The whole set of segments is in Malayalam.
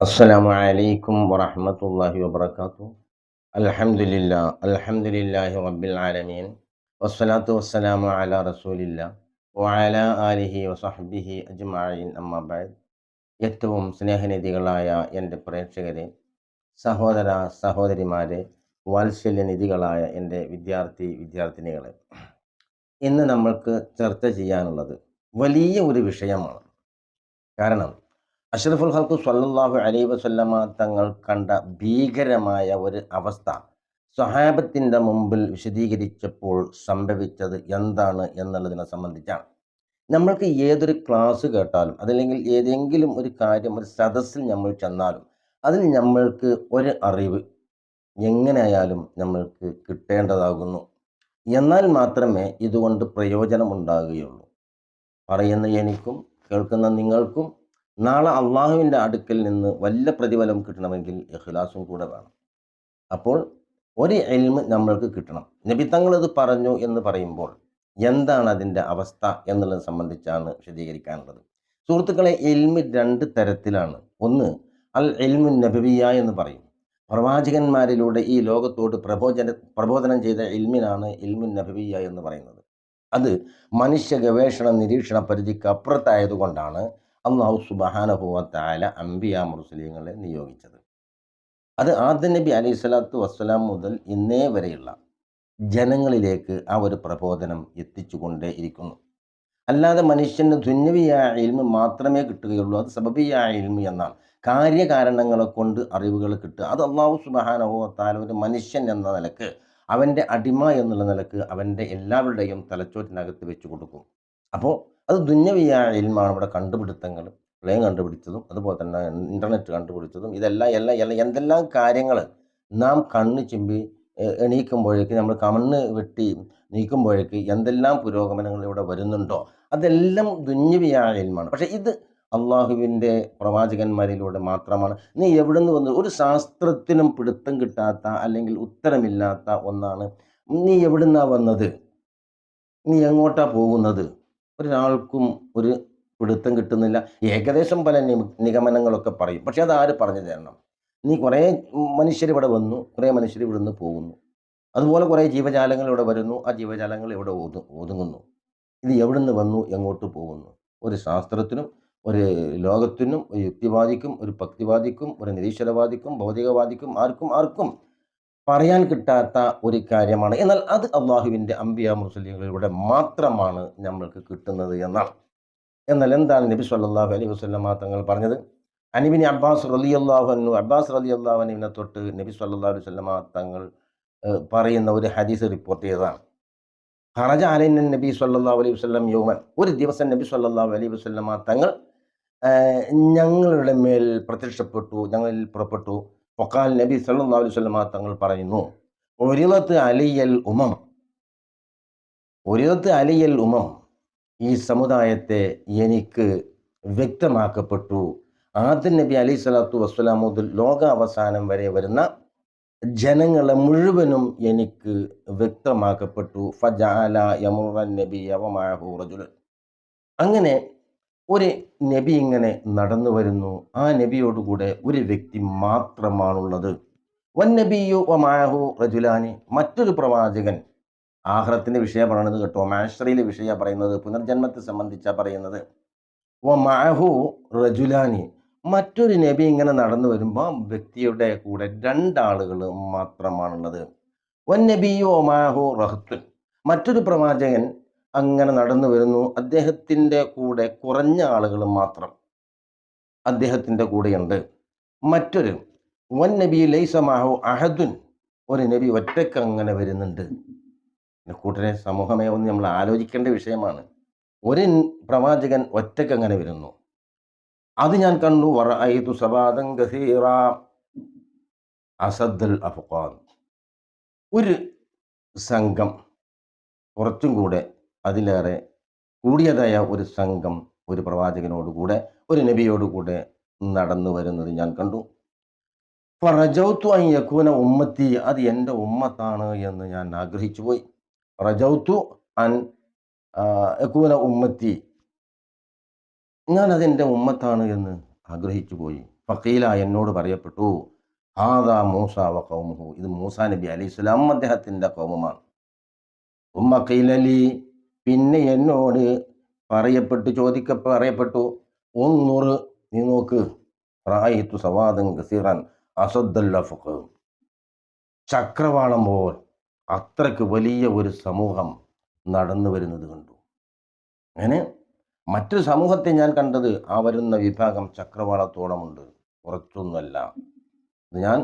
السلام عليكم ورحمة الله وبركاته الحمد لله الحمد لله رب العالمين والصلاة والسلام على رسول الله وعلى آله وصحبه أجمعين أما بعد ഏറ്റവും സ്നേഹനിധികളായ എൻ്റെ പ്രേക്ഷകരെ സഹോദര സഹോദരിമാരെ വാത്സല്യനിധികളായ എൻ്റെ വിദ്യാർത്ഥി വിദ്യാർത്ഥിനികളെ ഇന്ന് നമ്മൾക്ക് ചർച്ച ചെയ്യാനുള്ളത് വലിയ ഒരു വിഷയമാണ് കാരണം അഷ്റഫുൽ ഹൽക്കു സല്ലല്ലാഹു അലൈ വസല്ലമ തങ്ങൾ കണ്ട ഭീകരമായ ഒരു അവസ്ഥ. സ്വഹാബത്തിന്റെ മുമ്പിൽ വിശദീകരിച്ചപ്പോൾ സംഭവിച്ചത് എന്താണ് എന്നുള്ളതിനെ സംബന്ധിച്ചാണ്. നമ്മൾക്ക് ഏതൊരു ക്ലാസ് കേട്ടാലും അതല്ലെങ്കിൽ ഏതെങ്കിലും ഒരു കാര്യം ഒരു സദസ്സിൽ നമ്മൾ ചെന്നാലും അതിൽ നമ്മൾക്ക് ഒരു അറിവ് എങ്ങനെയായാലും നമ്മൾക്ക് കിട്ടേണ്ടതാകുന്നു. എന്നാൽ മാത്രമേ ഇതുകൊണ്ട് പ്രയോജനമുണ്ടാകുകയുള്ളൂ പറയുന്ന എനിക്കും കേൾക്കുന്ന നിങ്ങൾക്കും നാളെ അള്ളാഹുവിന്റെ അടുക്കൽ നിന്ന് വല്ല പ്രതിഫലം കിട്ടണമെങ്കിൽ ഇഖ്ലാസും കൂടെ വേണം. അപ്പോൾ ഒരു എൽമ് നമ്മൾക്ക് കിട്ടണം. നബി തങ്ങൾ ഇത് പറഞ്ഞു എന്ന് പറയുമ്പോൾ എന്താണ് അതിന്റെ അവസ്ഥ എന്നുള്ളത് സംബന്ധിച്ചാണ് വിശദീകരിക്കാനുള്ളത്. സുഹൃത്തുക്കളെ എൽമ് രണ്ട് തരത്തിലാണ്. ഒന്ന് അൽ എൽമു നബിയ എന്ന് പറയും. പ്രവാചകന്മാരിലൂടെ ഈ ലോകത്തോട് പ്രബോധന പ്രബോധനം ചെയ്ത ഇൽമിനാണ് ഇൽമു നബിയ എന്ന് പറയുന്നത്. അത് മനുഷ്യ ഗവേഷണ നിരീക്ഷണ പരിധിക്ക് അപ്പുറത്തായതുകൊണ്ടാണ് അള്ളാഹു സുബഹാനഹുവത്തായ അംബിയ മുസ്ലിങ്ങളെ നിയോഗിച്ചത്. അത് ആദ്യ നബി അലൈഹി സ്വലാത്തു വസ്സലാം മുതൽ ഇന്നേ വരെയുള്ള ജനങ്ങളിലേക്ക് ആ ഒരു പ്രബോധനം എത്തിച്ചുകൊണ്ടേ ഇരിക്കുന്നു. അല്ലാതെ മനുഷ്യന് ധുന്യവിയായ ഇൽമ് മാത്രമേ കിട്ടുകയുള്ളൂ. അത് സബബിയായ ഇൽമ് എന്നാണ്. കാര്യകാരണങ്ങളെ കൊണ്ട് അറിവുകൾ കിട്ടുക. അത് അള്ളാഹു സുബഹാനഹുവത്താല ഒരു മനുഷ്യൻ എന്ന നിലയ്ക്ക് അവന്റെ അടിമ എന്നുള്ള നിലയ്ക്ക് അവന്റെ എല്ലാവരുടെയും തലച്ചോറ്റിനകത്ത് വെച്ച് കൊടുക്കും. അപ്പോൾ അത് ദുന്യവിയായ ഇൽമാണ് ഇവിടെ കണ്ടുപിടുത്തങ്ങൾ പ്ലെയിൻ കണ്ടുപിടിച്ചതും അതുപോലെ തന്നെ ഇന്റർനെറ്റ് കണ്ടുപിടിച്ചതും ഇതെല്ലാം എല്ലാം എല്ലാം എന്തെല്ലാം കാര്യങ്ങൾ നാം കണ്ണ് ചിമ്പി എണീക്കുമ്പോഴേക്ക് നമ്മൾ കമണ്ണ് വെട്ടി നീക്കുമ്പോഴേക്ക് എന്തെല്ലാം പുരോഗമനങ്ങൾ ഇവിടെ വരുന്നുണ്ടോ? അതെല്ലാം ദുന്യവിയായ ഇൽമാണ്. പക്ഷേ ഇത് അള്ളാഹുവിന്റെ പ്രവാചകന്മാരിലൂടെ മാത്രമാണ്. നീ എവിടെ നിന്ന് വന്നു ഒരു ശാസ്ത്രത്തിനും പിടുത്തം കിട്ടാത്ത അല്ലെങ്കിൽ ഉത്തരമില്ലാത്ത ഒന്നാണ്. നീ എവിടുന്നാ വന്നത്? നീ എങ്ങോട്ടാ പോകുന്നത്? ഒരാൾക്കും ഒരു പിടുത്തം കിട്ടുന്നില്ല. ഏകദേശം പല നിഗമനങ്ങളൊക്കെ പറയും. പക്ഷെ അത് ആര് പറഞ്ഞു തരണം? നീ കുറേ മനുഷ്യർ ഇവിടെ വന്നു. കുറേ മനുഷ്യർ ഇവിടെ നിന്ന് പോകുന്നു. അതുപോലെ കുറേ ജീവജാലങ്ങൾ ഇവിടെ വരുന്നു. ആ ജീവജാലങ്ങൾ ഇവിടെ ഒതു ഒതുങ്ങുന്നു ഇത് എവിടെ നിന്ന് വന്നു? എങ്ങോട്ട് പോകുന്നു? ഒരു ശാസ്ത്രത്തിനും ഒരു ലോകത്തിനും ഒരു യുക്തിവാദിക്കും ഒരു ഭക്തിവാദിക്കും ഒരു നിരീശ്വരവാദിക്കും ഭൗതികവാദിക്കും ആർക്കും ആർക്കും പറയാൻ കിട്ടാത്ത ഒരു കാര്യമാണ്. എന്നാൽ അത് അള്ളാഹുവിന്റെ അംബിയ മുസ്ലിങ്ങളിലൂടെ മാത്രമാണ് നമ്മൾക്ക് കിട്ടുന്നത് എന്നാണ്. എന്നാൽ എന്താണ് നബി സല്ലാഹു അലൈഹി വസ്ലമ തങ്ങൾ പറഞ്ഞത്? അനിബിനി അബ്ബാസ് റലി അള്ളാഹുനു അബ്ബാസ് റലി അള്ളാഹുനുവിനെ തൊട്ട് നബി സല്ലാ അലൈഹി വസ്ലമ തങ്ങൾ പറയുന്ന ഒരു ഹദീസ് റിപ്പോർട്ട് ചെയ്തതാണ്. ഹറജ അലൈൻ നബി സല്ലാ അലൈഹി വസ്ലം യോമൻ. ഒരു ദിവസം നബി സല്ലാ അലൈഹി വസ്ലമ തങ്ങൾ ഞങ്ങളുടെ മേൽ പ്രത്യക്ഷപ്പെട്ടു ഞങ്ങളിൽ പുറപ്പെട്ടു. ഫൊക്കാൽ നബി സല്ലാ അലൈഹി സ്വലമ തങ്ങൾ പറയുന്നു ഒരിളത്ത് അലിയൽ ഉമം. ഒരിളത്ത് അലിയൽ ഉമം ഈ സമുദായത്തെ എനിക്ക് വ്യക്തമാക്കപ്പെട്ടു. ആദ്യ നബി അലി സ്വലാത്തു വസ്സലാം ലോക അവസാനം വരെ വരുന്ന ജനങ്ങളെ മുഴുവനും എനിക്ക് വ്യക്തമാക്കപ്പെട്ടു. ഫജാല യമുറൻ നബി യവമാഹു റജുൽ അങ്ങനെ ഒരു നബി ഇങ്ങനെ നടന്നു വരുന്നു. ആ നബിയോടുകൂടെ ഒരു വ്യക്തി മാത്രമാണുള്ളത്. വൻ നബിയു ഒമാഹു റജുലാനി. മറ്റൊരു പ്രവാചകൻ. ആഹ്റത്തിന്റെ വിഷയം പറയുന്നത് കേട്ടോ. മാഷറിയിലെ വിഷയ പറയുന്നത് പുനർജന്മത്തെ സംബന്ധിച്ച പറയുന്നത്. മാഹു റജുലാനി. മറ്റൊരു നബി ഇങ്ങനെ നടന്നു വരുമ്പോൾ വ്യക്തിയുടെ കൂടെ രണ്ടാളുകൾ മാത്രമാണുള്ളത്. വൻ നബിയു ഒമാഹു റഹത്തുൻ. മറ്റൊരു പ്രവാചകൻ അങ്ങനെ നടന്നു വരുന്നു. അദ്ദേഹത്തിന്റെ കൂടെ കുറഞ്ഞ ആളുകൾ മാത്രം. അദ്ദേഹത്തിന്റെ കൂടെയുണ്ട്. മറ്റൊരു വൻ നബി ലൈസമാഹോ അഹദുൻ. ഒരു നബി ഒറ്റയ്ക്ക് അങ്ങനെ വരുന്നുണ്ട്. കൂട്ടരെ സമൂഹമേ ഒന്ന് നമ്മൾ ആലോചിക്കേണ്ട വിഷയമാണ്. ഒരു പ്രവാചകൻ ഒറ്റയ്ക്ക് അങ്ങനെ വരുന്നു. അത് ഞാൻ കണ്ടു. വറഅയ്തു സബാദൻ ഗസീറ. അസദ്ദൽ അഫ്ഖാൻ. ഒരു സംഘം കുറച്ചും കൂടെ അതിലേറെ കൂടിയതായ ഒരു സംഘം ഒരു പ്രവാചകനോടുകൂടെ ഒരു നബിയോടുകൂടെ നടന്നു വരുന്നത് ഞാൻ കണ്ടു. റജൗത്തു അൻ യക്കൂന ഉമ്മത്തി അത് എന്റെ ഉമ്മത്താണ് എന്ന് ഞാൻ ആഗ്രഹിച്ചു പോയി. റജൗത്തു അൻ യക്കൂന ഉമ്മത്തി ഞാൻ അതെന്റെ ഉമ്മത്താണ് എന്ന് ആഗ്രഹിച്ചു പോയി. ഫക്കീല എന്നോട് പറയപ്പെട്ടു ആദാ മൂസ വ കൗമുഹു ഇത് മൂസ നബി അലൈഹി സ്വലാം അദ്ദേഹത്തിന്റെ കൗമുമാണ് ഉമ്മക്കീലലി പിന്നെ എന്നോട് പറയപ്പെട്ടു ചോദിക്ക പറയപ്പെട്ടു ഒന്നൂറ് നീ നോക്ക്. റായിത്തു സവാദൻ ഗസീറൻ അസദ്ദല്ലഫുഖ് ചക്രവാളം പോൽ അത്രയ്ക്ക് വലിയ ഒരു സമൂഹം നടന്നു വരുന്നത് കണ്ടു. അങ്ങനെ മറ്റു സമൂഹത്തെ ഞാൻ കണ്ടത് ആ വരുന്ന വിഭാഗം ചക്രവാളത്തോളമുണ്ട് കുറച്ചൊന്നുമല്ല. ഞാൻ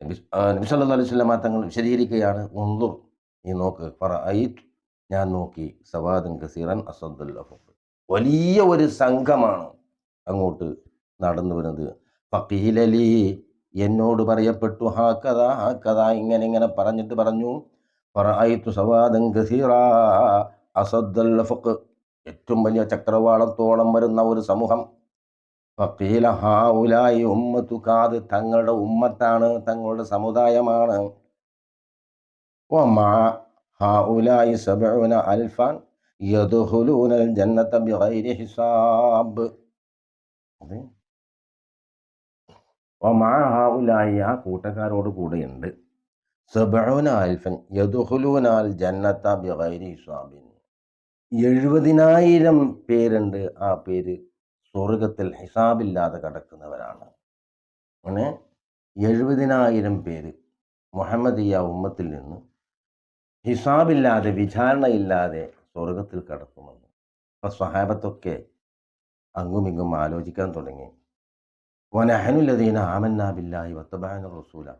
നബി ആ, നബി സല്ലല്ലാഹു അലൈഹി വസല്ലമ തങ്ങൾ വിശദീകരിക്കുകയാണ്. ഒന്നും നീ നോക്ക്. ഫറഅയ്ത് ഞാൻ നോക്കി. സവാദൻ കസീറൻ അസദുല്ലഹു വലിയ ഒരു സംഘമാണ് അങ്ങോട്ട് നടന്നു വരുന്നത്. ഫക്കീലലി എന്നോട് പറയപ്പെട്ടു ഹാ കഥ ഹാ കഥ ഇങ്ങനെ ഇങ്ങനെ പറഞ്ഞിട്ട് പറഞ്ഞു. ഫറഅയ്തു സവാദൻ കസീറ അസദ്ദുൽ അഫുഖ് ഏറ്റവും വലിയ ചക്രവാളത്തോളം വരുന്ന ഒരു സമൂഹം. ഫക്കീല ഹാ ഉലായി ഉമ്മത്തു കാത് തങ്ങളുടെ ഉമ്മത്താണ് തങ്ങളുടെ സമുദായമാണ്. വമാ ഹാഉലായി സബഊന അൽഫാൻ യദ്ഖുലൂന അൽ ജന്നത ബിഗൈരി ഹിസാബ് അത് വമാ ഹാഉലായി ആ കൂട്ടക്കാരോട് കൂടെയുണ്ട്. സബഊന അൽഫൻ യദ്ഖുലൂന അൽ ജന്നത ബിഗൈരി ഹിസാബിൻ. എഴുപതിനായിരം പേരുണ്ട് ആ പേര് സ്വർഗത്തിൽ ഹിസാബില്ലാതെ കടക്കുന്നവരാണ്. അങ്ങനെ എഴുപതിനായിരം പേര് മുഹമ്മദിയ ഉമ്മത്തിൽ നിന്ന് ഹിസാബില്ലാതെ വിചാരണയില്ലാതെ സ്വർഗത്തിൽ കടക്കുമെന്ന്. അപ്പം സ്വഹാബത്തൊക്കെ അങ്ങുമിങ്ങും ആലോചിക്കാൻ തുടങ്ങി. വനഹനുലദീന ആമന്നാബില്ലായി വത്തബാന റസൂല.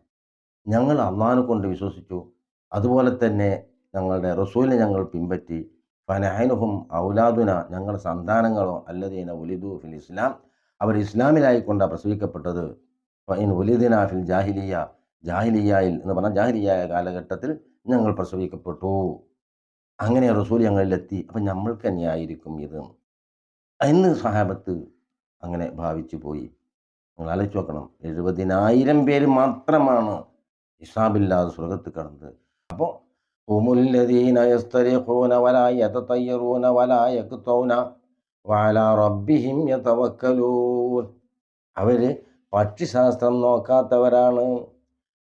ഞങ്ങൾ അള്ളാഹിനെ കൊണ്ട് വിശ്വസിച്ചു. അതുപോലെ തന്നെ ഞങ്ങളുടെ റസൂലിനെ ഞങ്ങൾ പിൻപറ്റി. ഫനഹനുഹും ഔലാദുന. ഞങ്ങളുടെ സന്താനങ്ങളോ അല്ലദീന ഉലിദു ഫിൽ ഇസ്ലാം. അവർ ഇസ്ലാമിലായിക്കൊണ്ടാണ് പ്രസവിക്കപ്പെട്ടത്. ഫൈൻ ഉലിദിന ഫിൽ ജാഹിലിയ. ജാഹിലിയായിൽ എന്ന് പറഞ്ഞാൽ ജാഹിലിയായ കാലഘട്ടത്തിൽ ഞങ്ങൾ പ്രസവിക്കപ്പെട്ടു. അങ്ങനെ റസൂൽ ഞങ്ങളിലെത്തി. അപ്പം നമ്മൾക്ക് തന്നെയായിരിക്കും ഇത്. എന്ന് സഹാബത്ത് അങ്ങനെ ഭാവിച്ചു പോയി. നിങ്ങൾ ആലോചിച്ച് നോക്കണം. എഴുപതിനായിരം പേര് മാത്രമാണ് ഇഷാബില്ലാതെ സ്വർഗത്ത് കടന്നത്. അപ്പോൾ അവർ പക്ഷിശാസ്ത്രം നോക്കാത്തവരാണ്.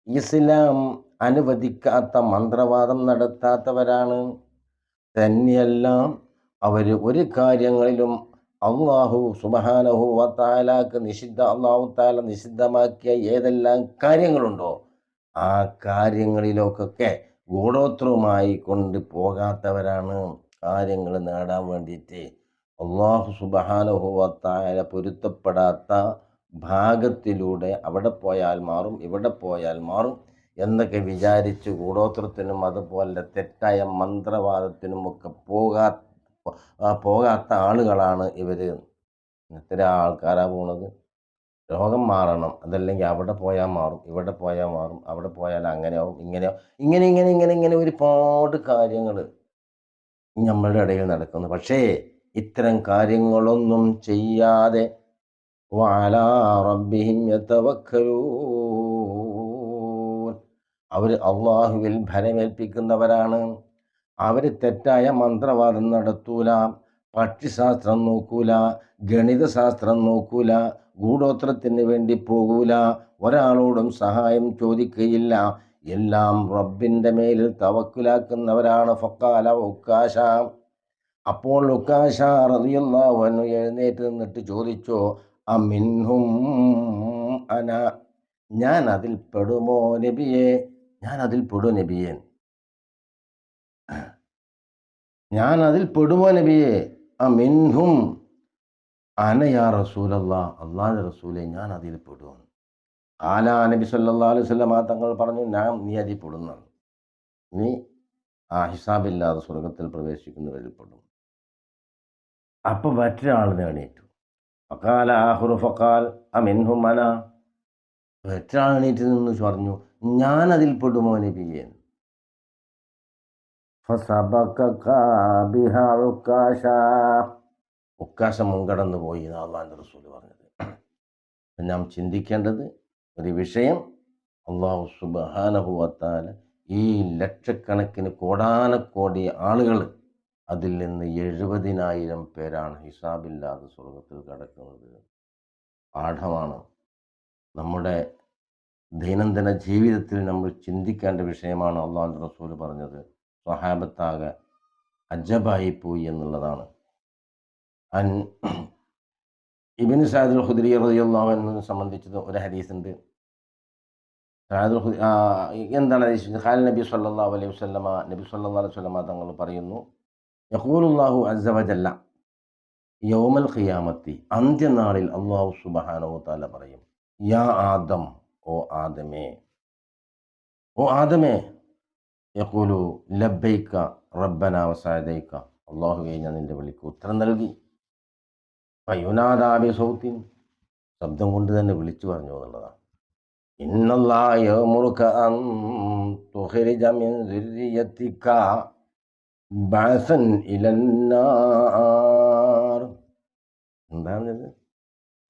ഇസ്ലാം അനുവദിക്കാത്ത മന്ത്രവാദം നടത്താത്തവരാണ്. തന്നെയെല്ലാം അവർ ഒരു കാര്യങ്ങളിലും അള്ളാഹു സുബഹാനഹു വത്താലാക്ക് നിഷിദ്ധ അള്ളാഹു താല നിഷിദ്ധമാക്കിയ ഏതെല്ലാം കാര്യങ്ങളുണ്ടോ ആ കാര്യങ്ങളിലൊക്കെ ഗൂഢോത്രവുമായി കൊണ്ട് പോകാത്തവരാണ് കാര്യങ്ങൾ നേടാൻ വേണ്ടിയിട്ട്. അള്ളാഹു സുബഹാനഹു വത്താല പൊരുത്തപ്പെടാത്ത ഭാഗത്തിലൂടെ അവിടെ പോയാൽ മാറും ഇവിടെ പോയാൽ മാറും. എന്നൊക്കെ വിചാരിച്ച് കൂടോത്രത്തിനും അതുപോലെ തെറ്റായ മന്ത്രവാദത്തിനും ഒക്കെ പോകാ പോകാത്ത ആളുകളാണ് ഇവർ ഇത്ര ആൾക്കാരാണ് പോണത്? രോഗം മാറണം. അതല്ലെങ്കിൽ അവിടെ പോയാൽ മാറും ഇവിടെ പോയാൽ മാറും അവിടെ പോയാൽ അങ്ങനെയാവും ഇങ്ങനെയാവും ഇങ്ങനെ ഇങ്ങനെ ഇങ്ങനെ ഇങ്ങനെ ഒരുപാട് കാര്യങ്ങൾ നമ്മളുടെ ഇടയിൽ നടക്കുന്നു. പക്ഷേ ഇത്തരം കാര്യങ്ങളൊന്നും ചെയ്യാതെ വഅലാ റബ്ബിഹിം അവർ അള്ളാഹുവിൽ ഭരമേൽപ്പിക്കുന്നവരാണ്. അവർ തെറ്റായ മന്ത്രവാദം നടത്തൂല പക്ഷിശാസ്ത്രം നോക്കൂല ഗണിതശാസ്ത്രം നോക്കൂല ഗൂഢോത്രത്തിന് വേണ്ടി പോകൂല ഒരാളോടും സഹായം ചോദിക്കുകയില്ല എല്ലാം റബ്ബിന്റെ മേലിൽ തവക്കുലാക്കുന്നവരാണ് ഫക്കാല ഉക്കാശ. അപ്പോൾ ഉക്കാശ അൻഹു എഴുന്നേറ്റ് നിന്നിട്ട് ചോദിച്ചോ അമിൻഹും അന? ഞാൻ അതിൽ പെടുമോ നബിയെ? ഞാൻ അതിൽ പെടും നബിയെ. ഞാൻ അതിൽ പെടുവോ നബിയെ അമിൻഹും അനയാ റസൂലല്ലാ അള്ളാഹ് റസൂലെ ഞാൻ അതിൽ പെടും. ആലാ നബി സല്ലാ അലൈഹി സ്വലം തങ്ങൾ പറഞ്ഞു ഞാൻ നീ അതിൽ പെടുന്ന നീ ആ ഹിസാബില്ലാതെ സ്വർഗത്തിൽ പ്രവേശിക്കുന്നവരിൽ പെടും. അപ്പൊ മറ്റൊരാൾ നേടിയിട്ടു ഫക്കാൽ ആഹുറു ഫക്കാൽ അമിൻഹും എണീറ്റ് നിന്ന് പറഞ്ഞു അതിൽ പെടുമോനെ ബിഹാ ഉക്കാശ. മുൻകടന്നു പോയി എന്ന് അള്ളാഹിന്റെ റസൂൽ പറഞ്ഞത്. നാം ചിന്തിക്കേണ്ടത് ഒരു വിഷയം അള്ളാഹു സുബാനഹുവത്താല ഈ ലക്ഷക്കണക്കിന് കോടാനക്കോടി ആളുകൾ അതിൽ നിന്ന് എഴുപതിനായിരം പേരാണ് ഹിസാബില്ലാതെ സ്വർഗത്തിൽ കടക്കുന്നത്. പാഠമാണ്. നമ്മുടെ ദൈനംദിന ജീവിതത്തിൽ നമ്മൾ ചിന്തിക്കേണ്ട വിഷയമാണ് അള്ളാഹു റസൂൽ പറഞ്ഞത്. സ്വഹാബത്താകെ അജബായി പോയി എന്നുള്ളതാണ്. അൻ ഇബിൻ സാദുൽ ഹുദരി റളിയല്ലാഹുവിനെ സംബന്ധിച്ചത് ഒരു ഹദീസുണ്ട്. സാദുൽ എന്താണ് ഹദീസ്? ഖാൽ നബി സല്ലാ അലൈഹി വസല്ലമ നബി സല്ലാ അലൈഹി വസല്ലമ തങ്ങൾ പറയുന്നു യഹൂലുല്ലാഹു അസവജല്ല യൗമൽ ഖിയാമത്തി അന്ത്യനാളിൽ അള്ളാഹു സുബഹാനോ താല പറയും. യാ ആദം ഓ ആദമേ. ഓ ആദമേ യഖൂലു ലബൈക്ക റബ്ബന വസഅദൈക അള്ളാഹുവേ ഞാൻ നിന്റെ വിളിക്ക് ഉത്തരം നൽകി. ഫയുനാദാബി സൗത്തിൻ ശബ്ദം കൊണ്ട് തന്നെ വിളിച്ചു പറഞ്ഞു എന്നുള്ളതാണ്. ഇന്നല്ലാഹ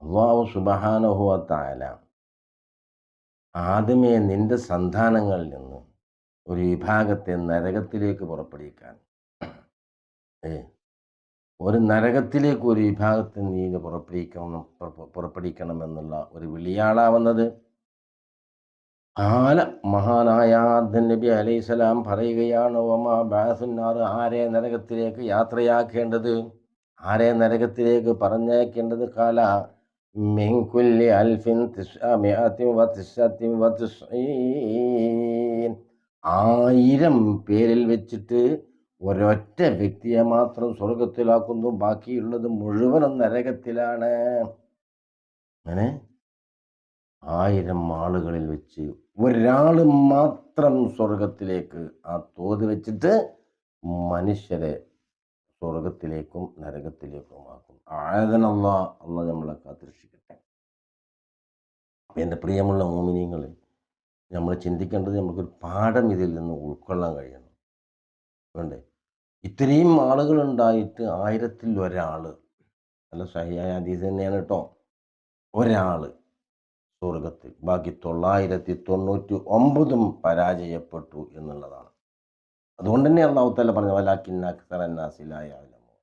അള്ളാഹു സുബ്ഹാനഹു വ തആല ആദ്യമേ നിന്റെ സന്താനങ്ങളിൽ നിന്ന് ഒരു വിഭാഗത്തെ നരകത്തിലേക്ക് പുറപ്പെടുവിക്കാൻ. ഏ ഒരു നരകത്തിലേക്ക് ഒരു വിഭാഗത്തെ നീ പുറപ്പെടുവിക്കണം പുറപ്പെടുവിക്കണമെന്നുള്ള ഒരു വിളിയാളാവുന്നത് ആല മഹാനായ നബി നബി അലൈഹിസ്സലാം പറയുകയാണ് ഒമാ ബാസുന്നാർ ആരെ നരകത്തിലേക്ക് യാത്രയാക്കേണ്ടത്? ആരെ നരകത്തിലേക്ക് പറഞ്ഞയക്കേണ്ടത്? കാല മിൻകുല്ലി ألف تسعمائة وتسعة وتسعين. ആയിരം പേരിൽ വെച്ചിട്ട് ഒരൊറ്റ വ്യക്തിയെ മാത്രം സ്വർഗത്തിലാക്കുന്നു. ബാക്കിയുള്ളത് മുഴുവനും നരകത്തിലാണ്. അങ്ങനെ ആയിരം ആളുകളിൽ വെച്ച് ഒരാൾ മാത്രം സ്വർഗത്തിലേക്ക് ആ തോത് വെച്ചിട്ട് മനുഷ്യരെ സ്വർഗത്തിലേക്കും നരകത്തിലേക്കുമാക്കും. ആയതനല്ല അല്ല നമ്മളെ കാത്തിരക്ഷിക്കട്ടെ. എന്റെ പ്രിയമുള്ള മോമിനിയങ്ങൾ നമ്മൾ ചിന്തിക്കേണ്ടത് നമുക്കൊരു പാഠം ഇതിൽ നിന്ന് ഉൾക്കൊള്ളാൻ കഴിയണം. വേണ്ടേ ഇത്രയും ആളുകളുണ്ടായിട്ട് ആയിരത്തിൽ ഒരാൾ നല്ല സഹിയായ അതീത് തന്നെയാണ് കേട്ടോ. ഒരാൾ സ്വർഗത്തിൽ ബാക്കി തൊള്ളായിരത്തി തൊണ്ണൂറ്റി ഒമ്പതും പരാജയപ്പെട്ടു എന്നുള്ളതാണ്. അതുകൊണ്ട് തന്നെ അള്ളാഹു താല പറഞ്ഞു വലാക്കിന്ന അക്സർ അന്നാസിലായാലമോ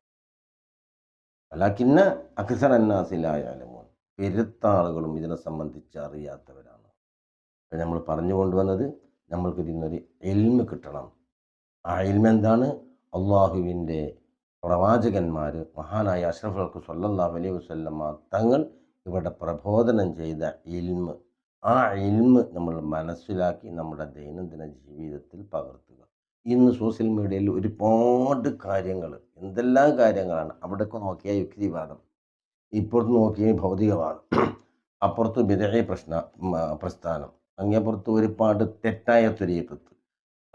വലാക്കിന്ന അക്സർ അന്നാസിലായാലമോ പെരുത്താളുകളും ഇതിനെ സംബന്ധിച്ച് അറിയാത്തവരാണ്. നമ്മൾ പറഞ്ഞു കൊണ്ടുവന്നത് നമ്മൾക്ക് ഇതിനൊരു എൽമ് കിട്ടണം. ആ എൽമ എന്താണ്? അള്ളാഹുവിന്റെ പ്രവാചകന്മാർ മഹാനായ അഷ്റഫുൽക്ക് സല്ലല്ലാഹു അലൈഹി വസല്ലമ തങ്ങൾ ഇവിടെ പ്രബോധനം ചെയ്ത ഇൽമ് ആ ഇൽമ് നമ്മൾ മനസ്സിലാക്കി നമ്മുടെ ദൈനംദിന ജീവിതത്തിൽ പകർത്തുക. ഇന്ന് സോഷ്യൽ മീഡിയയിൽ ഒരുപാട് കാര്യങ്ങൾ എന്തെല്ലാം കാര്യങ്ങളാണ്? അവിടെയൊക്കെ നോക്കിയാൽ യുക്തിവാദം. ഇപ്പുറത്ത് നോക്കിയാൽ ഭൗതികവാദം. അപ്പുറത്ത് വിതഴ പ്രശ്ന പ്രസ്ഥാനം. അങ്ങേപ്പുറത്ത് ഒരുപാട് തെറ്റായ തുരിയക്കത്ത്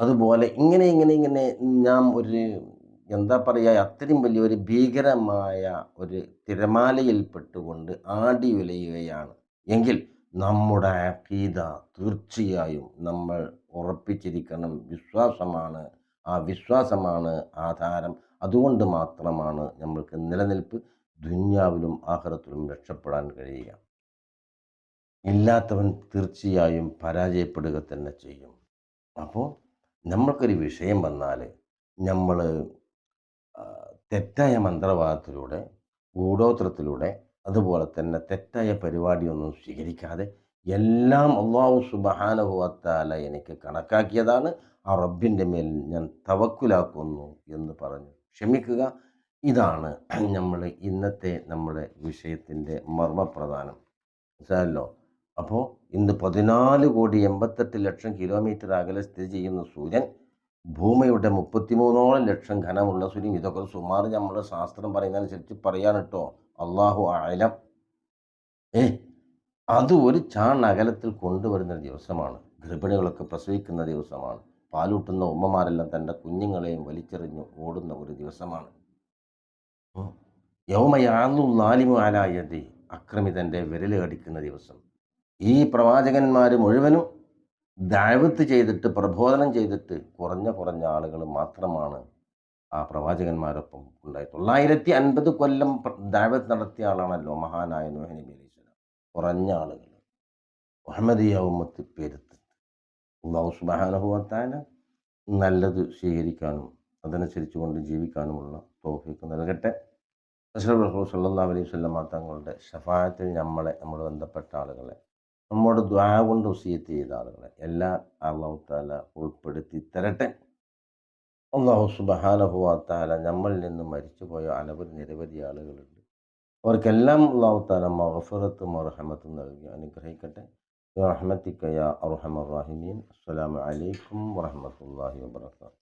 അതുപോലെ ഇങ്ങനെ ഇങ്ങനെ ഇങ്ങനെ ഞാൻ ഒരു എന്താ പറയുക അത്രയും വലിയൊരു ഭീകരമായ ഒരു തിരമാലയിൽ പെട്ടുകൊണ്ട് ആടി ഉലയുകയാണ് എങ്കിൽ നമ്മുടെ അഖീദ തീർച്ചയായും നമ്മൾ ഉറപ്പിച്ചിരിക്കണം. വിശ്വാസമാണ്. ആ വിശ്വാസമാണ് ആധാരം. അതുകൊണ്ട് മാത്രമാണ് നമ്മൾക്ക് നിലനിൽപ്പ് ദുന്യാവിലും ആഹ്റത്തിലും രക്ഷപ്പെടാൻ കഴിയുക. ഇല്ലാത്തവൻ തീർച്ചയായും പരാജയപ്പെടുക തന്നെ ചെയ്യും. അപ്പോൾ നമ്മൾക്കൊരു വിഷയം വന്നാൽ നമ്മൾ തെറ്റായ മന്ത്രവാദത്തിലൂടെ ഗൂഢോത്രത്തിലൂടെ അതുപോലെ തന്നെ തെറ്റായ പരിപാടിയൊന്നും സ്വീകരിക്കാതെ എല്ലാം അള്ളാഹു സുബഹാനുഭവത്താല എനിക്ക് കണക്കാക്കിയതാണ്. ആ റബ്ബിന്റെ മേൽ ഞാൻ തവക്കുലാക്കുന്നു എന്ന് പറഞ്ഞു. ക്ഷമിക്കുക. ഇതാണ് നമ്മൾ ഇന്നത്തെ നമ്മുടെ വിഷയത്തിന്റെ മർമ്മപ്രധാനം. മനസ്സിലായല്ലോ? അപ്പോൾ ഇന്ന് പതിനാല് കോടി എൺപത്തെട്ട് ലക്ഷം കിലോമീറ്റർ അകലെ സ്ഥിതി ചെയ്യുന്ന സൂര്യൻ ഭൂമിയുടെ മുപ്പത്തിമൂന്നോളം ലക്ഷം ഘനമുള്ള സൂര്യൻ ഇതൊക്കെ സുമാർ നമ്മൾ ശാസ്ത്രം പറയുന്നതനുസരിച്ച് പറയാൻ കേട്ടോ. അള്ളാഹു ഏ അത് ഒരു ചാൺ അകലത്തിൽ കൊണ്ടുവരുന്ന ദിവസമാണ്. ഗർഭിണികളൊക്കെ പ്രസവിക്കുന്ന ദിവസമാണ്. പാലൂട്ടുന്ന ഉമ്മമാരെല്ലാം തന്റെ കുഞ്ഞുങ്ങളെയും വലിച്ചെറിഞ്ഞു ഓടുന്ന ഒരു ദിവസമാണ്. യൗമയാന്നു നാലിമു ആലായതി അക്രമിതന്റെ വിരൽ കടിക്കുന്ന ദിവസം. ഈ പ്രവാചകന്മാർ മുഴുവനും ദാഴ്വത്ത് ചെയ്തിട്ട് പ്രബോധനം ചെയ്തിട്ട് കുറഞ്ഞ കുറഞ്ഞ ആളുകൾ മാത്രമാണ് ആ പ്രവാചകന്മാരൊപ്പം ഉണ്ടായി തൊള്ളായിരത്തി അൻപത് കൊല്ലം ദാഴ്വത്ത് നടത്തിയ ആളാണല്ലോ മഹാനായ നോഹനി അലൈഹി കുറഞ്ഞ ആളുകൾ. മുഹമ്മദിയ ഉമ്മത്ത് പേരുത്ത്. അള്ളാഹു സുബാനുഭവത്താല നല്ലത് സ്വീകരിക്കാനും അതനുസരിച്ച് കൊണ്ട് ജീവിക്കാനുമുള്ള തോഫിക്ക് നൽകട്ടെ. അസ്ലബ് റഹ്ലു സല്ലാ അലൈഹി വസല്ലമ തങ്ങളുടെ ഷഫായത്തിൽ നമ്മളെ നമ്മൾ ബന്ധപ്പെട്ട ആളുകളെ നമ്മുടെ ദ്വാ കൊണ്ട് ഉസീത്ത് ചെയ്ത ആളുകളെ എല്ലാ അള്ളാഹു താല ഉൾപ്പെടുത്തി തരട്ടെ. അള്ളാഹു സുബഹാനഹുവാത്താല നമ്മളിൽ നിന്ന് മരിച്ചുപോയ അനവധി നിരവധി ആളുകളുണ്ട്. അവർക്കെല്ലാം അള്ളാഹു താല മഹഫറത്തും റഹമത്തും നൽകി അനുഗ്രഹിക്കട്ടെ റഹ്മത്തിക്കയ അർഹമർ റാഹിമീൻ അസ്സലാമു അലൈക്കും വറഹമത്തല്ലാഹി വബർക്കാത്തു